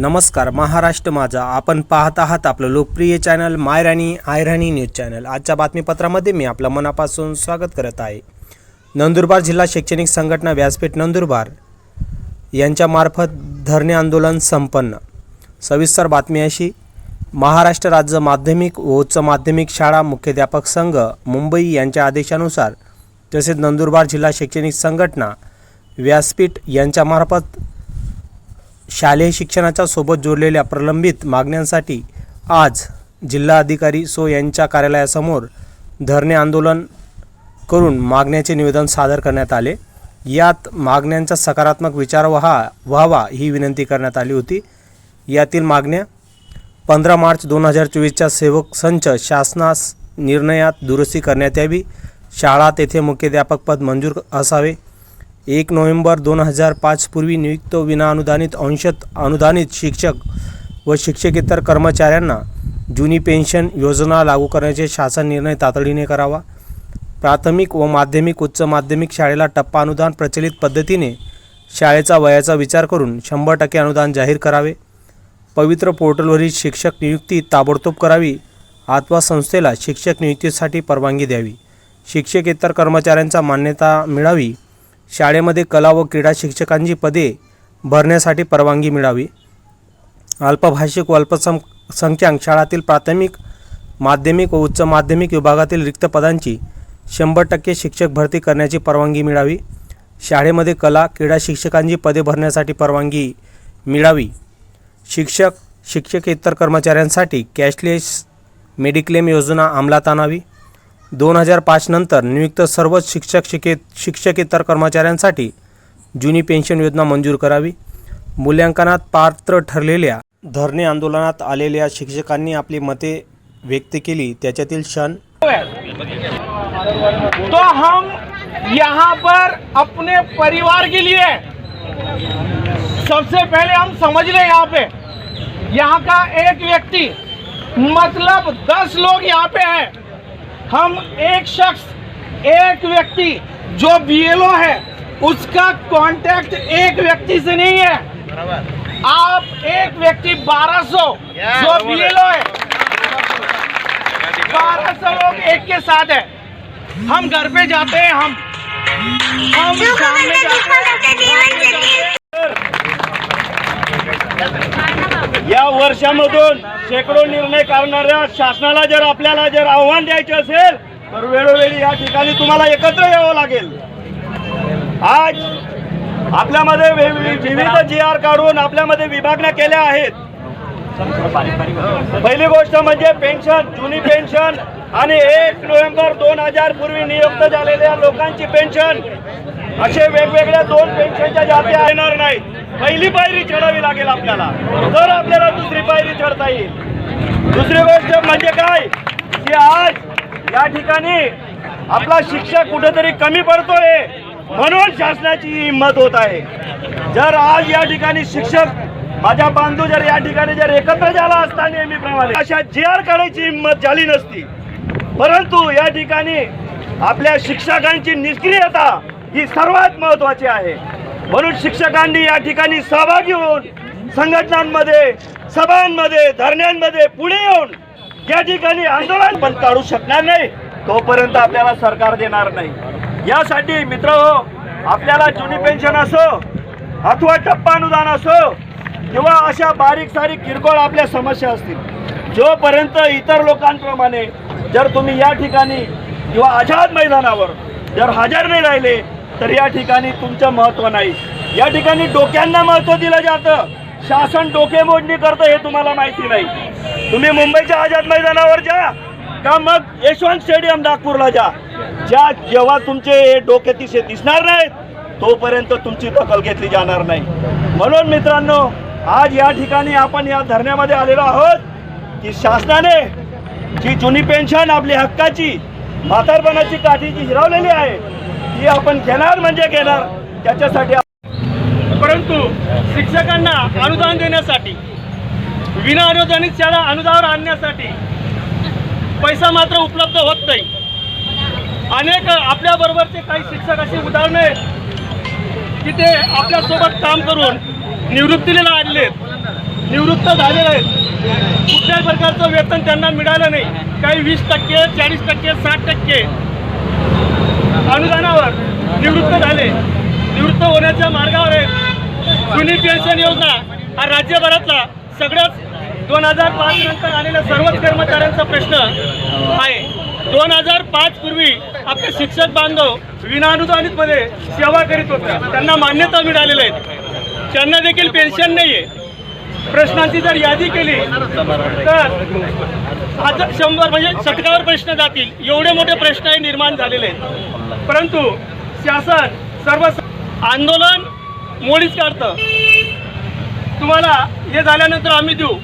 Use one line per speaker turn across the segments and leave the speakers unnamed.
नमस्कार महाराष्ट्र माझा. आपण पाहत आहात आपलं लोकप्रिय चॅनल मायराणी आयराणी न्यूज चॅनल. आजच्या बातमीपत्रामध्ये मी आपलं मनापासून स्वागत करत आहे. नंदुरबार जिल्हा शैक्षणिक संघटना व्यासपीठ नंदुरबार यांच्यामार्फत धरणे आंदोलन संपन्न. सविस्तर बातमी अशी. महाराष्ट्र राज्य माध्यमिक व उच्च माध्यमिक शाळा मुख्याध्यापक संघ मुंबई यांच्या आदेशानुसार तसेच नंदुरबार जिल्हा शैक्षणिक संघटना व्यासपीठ यांच्यामार्फत शालेय शिक्षणाच्या सोबत जोडलेल्या प्रलंबित मागण्यांसाठी आज जिल्हाधिकारी सो यांच्या कार्यालयासमोर धरणे आंदोलन करून मागण्याचे निवेदन सादर करण्यात आले. यात मागण्यांचा सकारात्मक विचार व्हा व्हावा ही विनंती करण्यात आली होती. यातील मागण्या पंधरा मार्च दोन हजार चोवीसच्या सेवक संच शासनास निर्णयात दुरुस्ती करण्यात यावी. शाळा तेथे मुख्याध्यापकपद मंजूर असावे. एक नोव्हेंबर दोन हजार पाचपूर्वी नियुक्त विनाअनुदानित अंशत अनुदानित शिक्षक व शिक्षकेतर कर्मचाऱ्यांना जुनी पेन्शन योजना लागू करण्याचे शासन निर्णय तातडीने करावा. प्राथमिक व माध्यमिक उच्च माध्यमिक शाळेला टप्पा अनुदान प्रचलित पद्धतीने शाळेचा वयाचा विचार करून शंभर टक्के अनुदान जाहीर करावे. पवित्र पोर्टलवरील शिक्षक नियुक्ती ताबडतोब करावी. अथवा संस्थेला शिक्षक नियुक्तीसाठी परवानगी द्यावी. शिक्षकेतर कर्मचाऱ्यांचा मान्यता मिळावी. शाळेमध्ये कला व क्रीडा शिक्षकांची पदे भरण्यासाठी परवानगी मिळावी. अल्पभाषिक व अल्पसं संख्यांक शाळातील प्राथमिक माध्यमिक व उच्च माध्यमिक विभागातील रिक्त पदांची शंभर टक्के शिक्षक भरती करण्याची परवानगी मिळावी. शाळेमध्ये कला क्रीडा शिक्षकांची पदे भरण्यासाठी परवानगी मिळावी. शिक्षक शिक्षकेतर कर्मचाऱ्यांसाठी कॅशलेस मेडिक्लेम योजना अंमलात आणावी. दोन हजार पाच नंतर नियुक्त सर्व शिक्षक शिके शिक्षकेतर कर्मचाऱ्यांसाठी जुनी पेन्शन योजना मंजूर करावी. मूल्यांकनात पात्र ठरलेल्या धरणे आंदोलनात आलेल्या शिक्षकांनी आपली मते व्यक्त केली. त्याच्यातील क्षण
तो हम यहाँ पर अपने परिवार के लिए सबसे पहले हम समझ लें यहाँ पे। यहाँ का एक व्यक्ति मतलब दस लोग यहाँ पे हैं। हम एक शख्स एक व्यक्ति जो बीएलओ है उसका कांटेक्ट एक व्यक्ति से नहीं है। आप एक व्यक्ति 1200 जो बीएलओ है बारह सौ लोग एक के साथ है। हम घर पे जाते हैं हम हम में जाते हैं।
या वर्षामधून शेकडो निर्णय करणाऱ्या शासनाला जर आपल्याला जर आव्हान द्यायचे असेल तर वेळोवेळी या ठिकाणी तुम्हाला एकत्र यावं लागेल. आज आपल्यामध्ये विविध जी आर काढून आपल्यामध्ये विभागण्या केल्या आहेत. पहिली गोष्ट म्हणजे पेन्शन जुनी पेन्शन आणि एक नोव्हेंबर दोन हजार पूर्वी नियुक्त झालेल्या लोकांची पेन्शन. असे वेगवेगळ्या दोन पेन्शनच्या जाती येणार नाहीत. पहिली पायरी चढावी लागेल आपल्याला. तर आपल्याला दुसरी पायरी चढता येईल. दुसरी गोष्ट म्हणजे काय? की आज या ठिकाणी आपला शिक्षक कुठेतरी कमी पडतोय म्हणून शासनाची हिंमत होत आहे. जर आज या ठिकाणी शिक्षक माझ्या बांधू जर या ठिकाणी जर एकत्र झाला असता नेहमीप्रमाणे अशा जी आर काढायची हिंमत झाली नसती. परंतु या ठिकाणी आपल्या शिक्षकांची निष्क्रियता ही सर्वात महत्वाची आहे. म्हणून शिक्षकांनी या ठिकाणी सहभागी होऊन संघटनांमध्ये सभांमध्ये धरण्यांमध्ये पुढे येऊन या ठिकाणी आंदोलन पण काढू शकणार नाही. तोपर्यंत आपल्याला सरकार देणार नाही. यासाठी मित्र हो, आपल्याला जुनी पेन्शन असो अथवा टप्पा अनुदान असो किंवा अशा बारीक सारीक किरकोळ आपल्या समस्या असतील. जोपर्यंत इतर लोकांप्रमाणे जर तुम्ही या ठिकाणी किंवा आझाद मैदानावर जर हजर नाही राहिले तर या ठिकाणी तुमचं महत्त्व नाही. या ठिकाणी डोक्यांना महत्त्व दिलं जातं. शासन डोके मोडणी करतं हे तुम्हाला माहिती नाही. तुम्ही मुंबईच्या आझाद मैदानावर जा का मग यशवंत स्टेडियम नागपूरला जा. ज्या जेव्हा तुमचे हे डोके तिसे दिसणार नाहीत तोपर्यंत तुमची दखल घेतली जाणार नाही. म्हणून मित्रांनो आज या ठिकाणी आपण या धरण्यामध्ये आलेलो आहोत की शासनाने जी जुनी पेन्शन आपली हक्काची म्हातारपणाची काठी जी हिरावलेली आहे ती आपण घेणार म्हणजे घेणार त्याच्यासाठी
परंतु शिक्षकांना अनुदान देण्यासाठी विना अनुदानित शाळा अनुदानावर आणण्यासाठी पैसा मात्र उपलब्ध होत नाही. अनेक आपल्या बरोबरचे काही शिक्षक अशी उदाहरणे की ते आपल्यासोबत काम करून निवृत्तीला आणलेत
निवृत्त झालेले आहेत. कुठल्याही प्रकारचं वेतन त्यांना मिळालं नाही. काही वीस टक्के चाळीस टक्के साठ टक्के अनुदानावर निवृत्त झाले. निवृत्त होण्याच्या मार्गावर आहेत जुनी पेन्शन योजना हा राज्यभरातला सगळ्याच दोन हजार पाच नंतर आलेल्या सर्वच कर्मचाऱ्यांचा प्रश्न आहे. दोन हजार पाच पूर्वी आपले शिक्षक बांधव विनाअनुदानितमध्ये सेवा करीत होते. त्यांना मान्यता मिळालेल्या आहेत त्यांना देखील पेन्शन नाही आहे प्रश्नांची जर यादी केली तर आता शंभर म्हणजे शतकावर प्रश्न जातील. एवढे मोठे प्रश्न हे निर्माण झालेले आहेत. परंतु शासन सर्व आंदोलन मोडीच काढतं. तुम्हाला हे झाल्यानंतर आम्ही देऊ.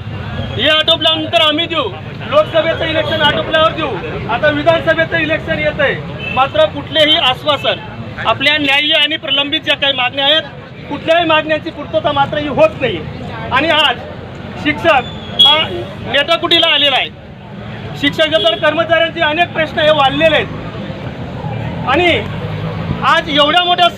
हे आटोपल्यानंतर आम्ही देऊ. लोकसभेचं इलेक्शन आटोपल्यावर देऊ. आता विधानसभेचं इलेक्शन येत आहे मात्र कुठलेही आश्वासन आपल्या न्याय्य आणि प्रलंबित ज्या काही मागण्या आहेत कुठल्याही मागण्यांची पूर्तता मात्र ही होत नाही आणि आज शिक्षक हा नेटाकुटीला आलेला आहे. शिक्षकेतर कर्मचाऱ्यांचे अनेक प्रश्न हे वाढलेले आहेत. आणि आज एवढ्या मोठ्या